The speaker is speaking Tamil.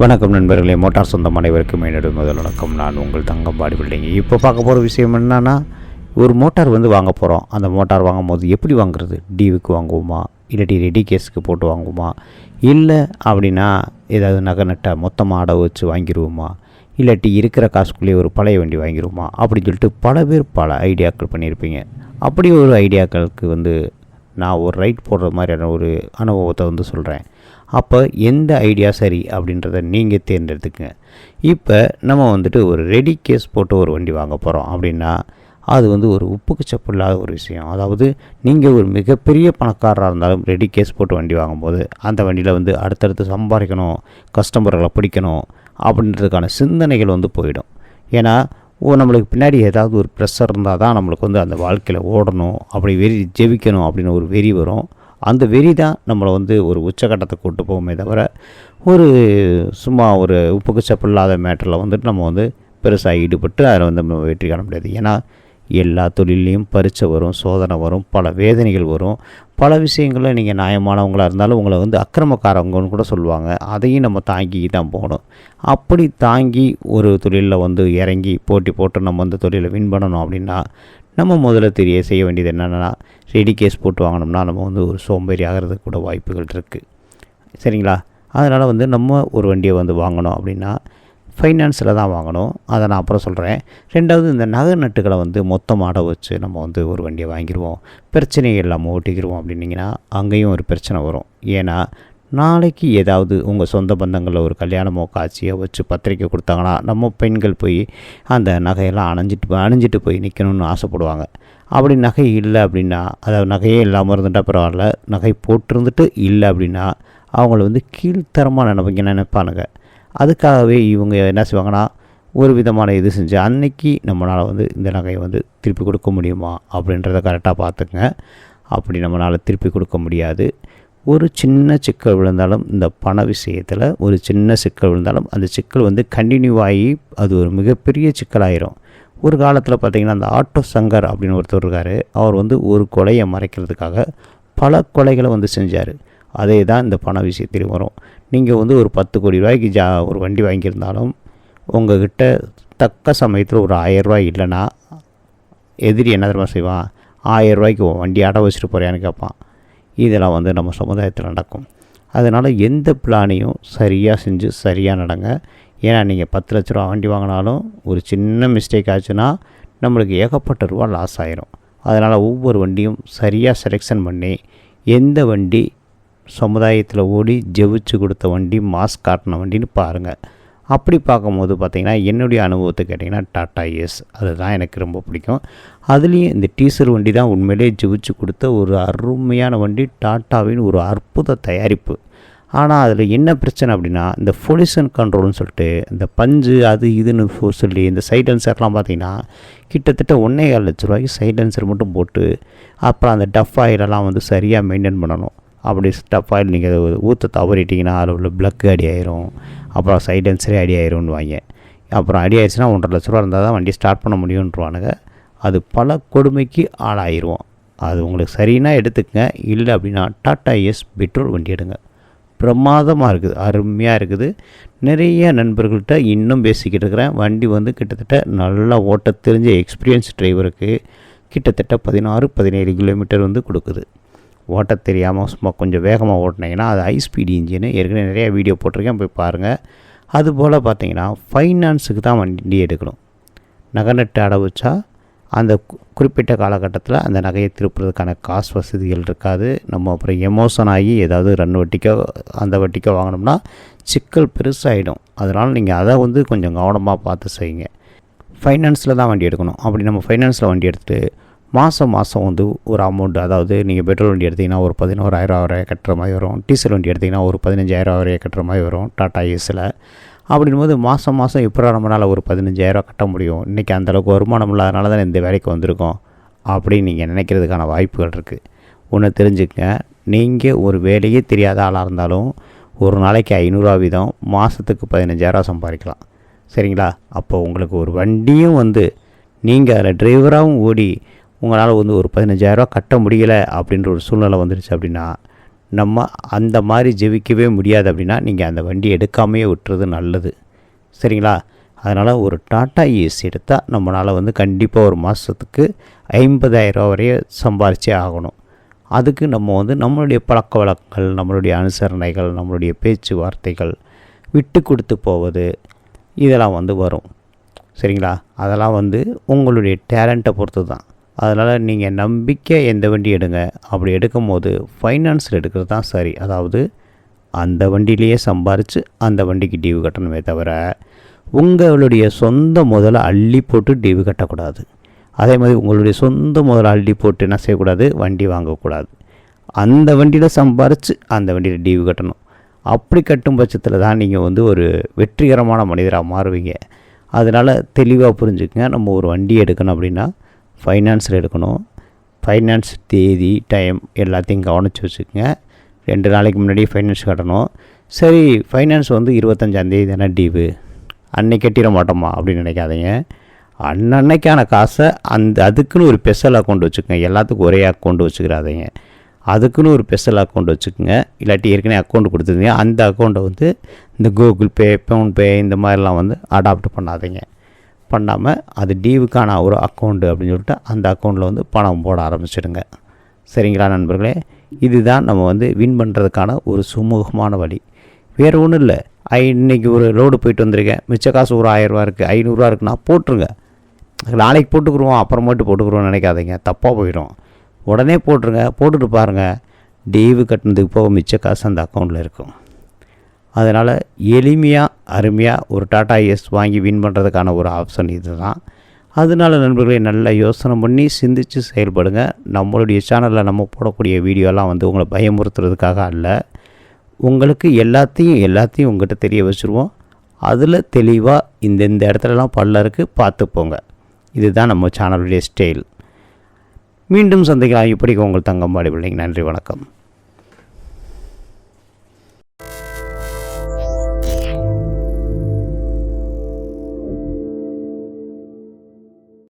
வணக்கம் நண்பர்களே மோட்டார் சொந்தம் அனைவருக்கும் என்னுடைய முதல் வணக்கம். நான் உங்கள் தங்கம் பாடி பில்டிங். இப்போ பார்க்க போகிற விஷயம் என்னென்னா ஒரு மோட்டார் வந்து வாங்க போகிறோம் அந்த மோட்டார் வாங்கும் போது எப்படி வாங்குறது? டிவிக்கு வாங்குவோமா? இல்லாட்டி ரெடி கேஸுக்கு போட்டு வாங்குவோமா? இல்லை அப்படின்னா ஏதாவது நகை நட்டை மொத்தமாக அடை வச்சு வாங்கிடுவோமா இல்லாட்டி இருக்கிற காசுக்குள்ளேயே ஒரு பழைய வண்டி வாங்கிடுவோமா அப்படின்னு சொல்லிட்டு பல பேர் பல ஐடியாக்கள் பண்ணியிருப்பீங்க. அப்படி ஒரு ஐடியாக்களுக்கு வந்து நான் ஒரு ரைட் போடுற மாதிரியான ஒரு அனுபவத்தை வந்து சொல்கிறேன் அப்போ எந்த ஐடியா சரி அப்படின்றத நீங்கள் தேர்ந்தெடுத்துக்கங்க. இப்போ நம்ம வந்துட்டு ஒரு ரெடி கேஸ் போட்டு ஒரு வண்டி வாங்க போகிறோம் அப்படின்னா அது வந்து ஒரு உப்புக்கு சப்பு இல்லாத ஒரு விஷயம். அதாவது நீங்கள் ஒரு மிகப்பெரிய பணக்காரராக இருந்தாலும் ரெடி கேஸ் போட்டு வண்டி வாங்கும்போது அந்த வண்டியில் வந்து அடுத்தடுத்து சம்பாதிக்கணும் கஸ்டமர்களை பிடிக்கணும் அப்படின்றதுக்கான சிந்தனைகள் வந்து போயிடும். ஏன்னா ஓ நம்மளுக்கு பின்னாடி ஏதாவது ஒரு ப்ரெஷர் இருந்தால் தான் நம்மளுக்கு வந்து அந்த வாழ்க்கையில் ஓடணும் அப்படி வெறி ஜெபிக்கணும் அப்படின்னு ஒரு வெறி வரும். அந்த வெறி தான் நம்மளை வந்து ஒரு உச்சக்கட்டத்தை கூட்டு போகுமே தவிர ஒரு சும்மா ஒரு உப்புக்கு சப்பு இல்லாத மேட்டரில் வந்துட்டு நம்ம வந்து பெருசாக ஈடுபட்டு அதில் வந்து நம்ம வெற்றி காண முடியாது. ஏன்னா எல்லா தொழிலையும் பரீட்சை வரும் சோதனை வரும் பல வேதனைகள் வரும். பல விஷயங்களில் நீங்கள் நியாயமானவங்களாக இருந்தாலும் உங்களை வந்து அக்கிரமக்காரவங்கன்னு கூட சொல்லுவாங்க. அதையும் நம்ம தாங்கி தான் போகணும். அப்படி தாங்கி ஒரு தொழிலில் வந்து இறங்கி போட்டி போட்டு நம்ம அந்த தொழிலை வின் பண்ணணும் அப்படின்னா நம்ம முதல்ல தெரிய செய்ய வேண்டியது என்னென்னா ரெடி கேஸ் போட்டு வாங்கினோம்னா நம்ம வந்து ஒரு சோம்பேறி ஆகிறதுக்கு கூட வாய்ப்புகள் இருக்குது சரிங்களா? அதனால் வந்து நம்ம ஒரு வண்டியை வந்து வாங்கணும் அப்படின்னா ஃபைனான்ஸில் தான் வாங்கணும். அதை நான் அப்புறம் சொல்கிறேன் ரெண்டாவது இந்த நகை நட்டுகளை வந்து மொத்தமாக வச்சு நம்ம வந்து ஒரு வண்டியை வாங்கிடுவோம் பிரச்சனையை இல்லாமல் ஓட்டிக்கிடுவோம் அப்படின்னிங்கன்னா அங்கேயும் ஒரு பிரச்சனை வரும். ஏன்னா நாளைக்கு ஏதாவது உங்கள் சொந்த பந்தங்களில் ஒரு கல்யாணமோ காட்சியோ வச்சு பத்திரிக்கை கொடுத்தாங்கன்னா நம்ம பெண்கள் போய் அந்த நகையெல்லாம் அணைஞ்சிட்டு அணிஞ்சிட்டு போய் நிற்கணும்னு ஆசைப்படுவாங்க. அப்படி நகை இல்லை அப்படின்னா அதாவது நகையே இல்லாமல் இருந்துட்டால் பரவாயில்ல நகை போட்டிருந்துட்டு இல்லை அப்படின்னா அவங்கள வந்து கீழ்த்தரமாக நினைப்பீங்க நினைப்பானுங்க. அதுக்காகவே இவங்க என்ன செய்வாங்கன்னா ஒரு விதமான இது செஞ்சு அன்னைக்கு நம்மளால் வந்து இந்த நகையை வந்து திருப்பி கொடுக்க முடியுமா அப்படின்றத கரெக்டாக பார்த்துக்குங்க. அப்படி நம்மளால் திருப்பி கொடுக்க முடியாது. ஒரு சின்ன சிக்கல் விழுந்தாலும் இந்த பண விஷயத்தில் ஒரு சின்ன சிக்கல் விழுந்தாலும் அந்த சிக்கல் வந்து கண்டினியூ ஆகி அது ஒரு மிகப்பெரிய சிக்கலாயிரும். ஒரு காலத்தில் பார்த்திங்கன்னா அந்த ஆட்டோ சங்கர் அப்படின்னு ஒருத்தர் இருக்கார். அவர் வந்து ஒரு கொலையை மறைக்கிறதுக்காக பல கொலைகளை வந்து செஞ்சார். அதே தான் இந்த பண விஷயத்திலும் வரும். நீங்கள் வந்து ஒரு பத்து கோடி ரூபாய்க்கு ஜா ஒரு வண்டி வாங்கியிருந்தாலும் உங்கள்கிட்ட தக்க சமயத்தில் ஒரு ஆயரூபாய் இல்லைன்னா எதிரி என்ன தெரியுமா செய்வான்? ஆயரூபாய்க்கு வண்டி அடை வச்சுட்டு போகிறேன்னு கேட்பான். இதெல்லாம் வந்து நம்ம சமுதாயத்தில் நடக்கும். அதனால் எந்த பிளானையும் சரியாக செஞ்சு சரியாக நடங்க. ஏன்னா நீங்கள் பத்து லட்ச ரூபா வண்டி வாங்கினாலும் ஒரு சின்ன மிஸ்டேக் ஆச்சுன்னா நம்மளுக்கு ஏகப்பட்ட ரூபா லாஸ் ஆயிரும். அதனால் ஒவ்வொரு வண்டியும் சரியாக செலெக்ஷன் பண்ணி எந்த வண்டி சமுதாயத்தில் ஓடி ஜெபிச்சு கொடுத்த வண்டி மாஸ்க் காட்டின வண்டின்னு பாருங்கள் அப்படி பார்க்கும்போது பார்த்திங்கன்னா என்னுடைய அனுபவத்தை கேட்டிங்கன்னா டாட்டா எஸ் அதுதான் எனக்கு ரொம்ப பிடிக்கும். அதுலேயும் இந்த டீசர் வண்டி தான் உண்மையிலேயே ஜெபிச்சு கொடுத்த ஒரு அருமையான வண்டி டாட்டாவின் ஒரு அற்புத தயாரிப்பு. ஆனால் அதில் என்ன பிரச்சனை அப்படின்னா இந்த பொல்யூஷன் கண்ட்ரோல்னு சொல்லிட்டு இந்த பஞ்சு அது இதுன்னு சொல்லி இந்த சைலன்சர்லாம் பார்த்திங்கன்னா கிட்டத்தட்ட ஒன்றே ஏழு லட்ச ரூபாய்க்கு சைலன்சர் மட்டும் போட்டு அப்புறம் அந்த டஃப் ஆயிலெல்லாம் வந்து சரியாக மெயின்டைன் பண்ணணும். அப்படி டஃப் ஆயில் நீங்கள் ஊற்ற தவறிட்டிங்கன்னா அதில் உள்ள பிளக்கு அடி ஆயிரும். அப்புறம் சைடென்சரே அடி ஆயிரும்னு வாங்க. அப்புறம் அடி ஆயிடுச்சுன்னா ஒன்றரை லட்ச ரூபா இருந்தால் தான் வண்டி ஸ்டார்ட் பண்ண முடியும்ன்றவானுங்க. அது பல கொடுமைக்கு ஆளாயிருவோம். அது உங்களுக்கு சரின்னா எடுத்துக்கங்க. இல்லை அப்படின்னா டாட்டா எஸ் பெட்ரோல் வண்டி எடுங்க. பிரமாதமாக இருக்குது. அருமையாக இருக்குது. நிறைய நண்பர்கள்ட்ட இன்னும் பேசிக்கிட்டு இருக்கிறேன். வண்டி வந்து கிட்டத்தட்ட நல்லா ஓட்ட தெரிஞ்ச எக்ஸ்பீரியன்ஸ் டிரைவருக்கு கிட்டத்தட்ட பதினாறு பதினேழு கிலோமீட்டர் வந்து கொடுக்குது. ஓட்ட தெரியாமல் சும்மா கொஞ்சம் வேகமாக ஓட்டினீங்கன்னா அது ஹை ஸ்பீடு இன்ஜின் ஏற்கனவே நிறையா வீடியோ போட்டிருக்கேன் போய் பாருங்கள் அதுபோல் பார்த்தீங்கன்னா ஃபைனான்ஸுக்கு தான் வண்டி எடுக்கணும். நகை நட்டு அடவுச்சா அந்த குறிப்பிட்ட காலகட்டத்தில் அந்த நகையை திருப்புறதுக்கான காசு வசதிகள் இருக்காது. நம்ம அப்புறம் எமோஷன் ஆகி ஏதாவது ரன் வட்டிக்கோ அந்த வட்டிக்கோ வாங்கினோம்னா சிக்கல் பெருசாகிடும் அதனால் நீங்கள் அதை வந்து கொஞ்சம் கவனமாக பார்த்து செய்யுங்க. ஃபைனான்ஸில் தான் வண்டி எடுக்கணும். அப்படி நம்ம ஃபைனான்ஸில் வண்டி எடுத்துகிட்டு மாதம் மாதம் வந்து ஒரு அமௌண்ட் அதாவது நீங்கள் பெட்ரோல் வண்டி எடுத்திங்கன்னா ஒரு பதினோராயிரம் ரூபாய் கட்டுற மாதிரி வரும். டீசல் வண்டி எடுத்திங்கன்னா ஒரு பதினஞ்சாயிரம் வரைய கட்டுற மாதிரி வரும் டாடா ஏஸில் அப்படின்போது மாதம் மாதம் இப்போ நம்மளால் ஒரு பதினஞ்சாயிரம் கட்ட முடியும்? இன்றைக்கி அந்தளவுக்கு வருமானம் இல்லாதனால தான் இந்த வேலைக்கு வந்திருக்கோம்? அப்படின்னு நீங்கள் நினைக்கிறதுக்கான வாய்ப்புகள் இருக்குது ஒன்று தெரிஞ்சுக்கங்க. நீங்கள் ஒரு வேலையே தெரியாத ஆளாக இருந்தாலும் ஒரு நாளைக்கு ஐநூறுரூவா வீதம் மாதத்துக்கு பதினஞ்சாயிரரூவா சம்பாதிக்கலாம். சரிங்களா? அப்போ உங்களுக்கு ஒரு வண்டியும் வந்து நீங்கள் அதில் டிரைவராகவும் ஓடி உங்களால் வந்து ஒரு பதினஞ்சாயிரரூவா கட்ட முடியலை அப்படின்ற ஒரு சூழ்நிலை வந்துடுச்சு அப்படின்னா நம்ம அந்த மாதிரி ஜெபிக்கவே முடியாது அப்படின்னா நீங்கள் அந்த வண்டி எடுக்காமையே விட்டுறது நல்லது. சரிங்களா? அதனால் ஒரு டாட்டா ஏசி எடுத்தால் நம்மளால் வந்து கண்டிப்பாக ஒரு மாதத்துக்கு ஐம்பதாயிரரூவா வரைய சம்பாரிச்சே ஆகணும். அதுக்கு நம்ம வந்து நம்மளுடைய பழக்க வழக்கங்கள் நம்மளுடைய அனுசரணைகள் நம்மளுடைய பேச்சுவார்த்தைகள் விட்டு கொடுத்து போவது இதெல்லாம் வந்து வரும். சரிங்களா? அதெல்லாம் வந்து உங்களுடைய டேலண்ட்டை பொறுத்து தான் அதனால் நீங்கள் நம்பிக்கை எந்த வண்டி எடுங்க. அப்படி எடுக்கும் போது ஃபைனான்ஸில் எடுக்கிறது தான் சரி. அதாவது அந்த வண்டியிலேயே சம்பாரித்து அந்த வண்டிக்கு டியூ கட்டணுமே தவிர உங்களுடைய சொந்த முதல்ல அள்ளி போட்டு டியூ கட்டக்கூடாது. அதே மாதிரி உங்களுடைய சொந்த முதல்ல அள்ளி போட்டு என்ன செய்யக்கூடாது? வண்டி வாங்கக்கூடாது. அந்த வண்டியில் சம்பாரித்து அந்த வண்டியில் டியூ கட்டணும். அப்படி கட்டும் பட்சத்தில் தான் நீங்கள் வந்து ஒரு வெற்றிகரமான மனிதராக மாறுவீங்க. அதனால் தெளிவாக புரிஞ்சுக்கங்க. நம்ம ஒரு வண்டி எடுக்கணும் அப்படின்னா ஃபைனான்ஸில் எடுக்கணும். ஃபைனான்ஸ் தேதி டைம் எல்லாத்தையும் கவனித்து வச்சுக்கோங்க. ரெண்டு நாளைக்கு முன்னாடியே ஃபைனான்ஸ் கட்டணும். சரி ஃபைனான்ஸ் வந்து இருபத்தஞ்சாந்தேதி தானே டீவு அன்னைக்கு கட்டிட மாட்டோமா அப்படின்னு நினைக்காதீங்க. அன்னன்னைக்கான காசை அந்த அதுக்குன்னு ஒரு ஸ்பெஷல் அக்கௌண்ட் வச்சுக்கோங்க. எல்லாத்துக்கும் ஒரே அக்கௌண்ட் வச்சுக்கிறாதீங்க. அதுக்குன்னு ஒரு ஸ்பெஷல் அக்கௌண்ட் வச்சுக்கோங்க. இல்லாட்டி ஏற்கனவே அக்கௌண்ட் கொடுத்துருந்தீங்க. அந்த அக்கௌண்ட்டை வந்து இந்த கூகுள் பே ஃபோன்பே இந்த மாதிரிலாம் வந்து அடாப்ட் பண்ணாதீங்க. பண்ணாமல் அது டீவுக்கான ஒரு அக்கௌண்ட்டு அப்படின்னு சொல்லிட்டு அந்த அக்கௌண்ட்டில் வந்து பணம் போட ஆரம்பிச்சிடுங்க. சரிங்களா நண்பர்களே? இதுதான் நம்ம வந்து வின் பண்ணுறதுக்கான ஒரு சுமூகமான வழி. வேறு ஒன்றும் இல்லை. ஐ இன்னைக்கு ஒரு லோடு போயிட்டு வந்திருக்கேன். மிச்ச காசு ஒரு ஆயிரரூவா இருக்குது ஐநூறுரூவா இருக்குன்னா போட்டுருங்க. நாளைக்கு போட்டுக்குருவோம் அப்புறமேட்டு போட்டுக்குருவோம் நினைக்காதீங்க. தப்பாக போயிடும். உடனே போட்டுருங்க. போட்டுட்டு பாருங்கள் டீவு கட்டினதுக்கு போக மிச்ச காசு அந்த அக்கௌண்ட்டில் இருக்கும். அதனால் எளிமையாக அருமையாக ஒரு டாடா எஸ் வாங்கி வின் பண்ணுறதுக்கான ஒரு ஆப்ஷன் இது தான் அதனால நண்பர்களே நல்லா யோசனை பண்ணி சிந்தித்து செயல்படுங்க. நம்மளுடைய சேனலில் நம்ம போடக்கூடிய வீடியோலாம் வந்து உங்களை பயமுறுத்துறதுக்காக அல்ல. உங்களுக்கு எல்லாத்தையும் எல்லாத்தையும் உங்கள்கிட்ட தெரிய வச்சுருவோம். அதில் தெளிவாக இந்த இந்த இடத்துலலாம் பல்ல இருக்குது பார்த்துப்போங்க இதுதான் நம்ம சேனலுடைய ஸ்டைல். மீண்டும் சந்திக்கலாம். இப்படிக்கு உங்கள் தங்கம்பாடி பிள்ளைங்க நன்றி வணக்கம்.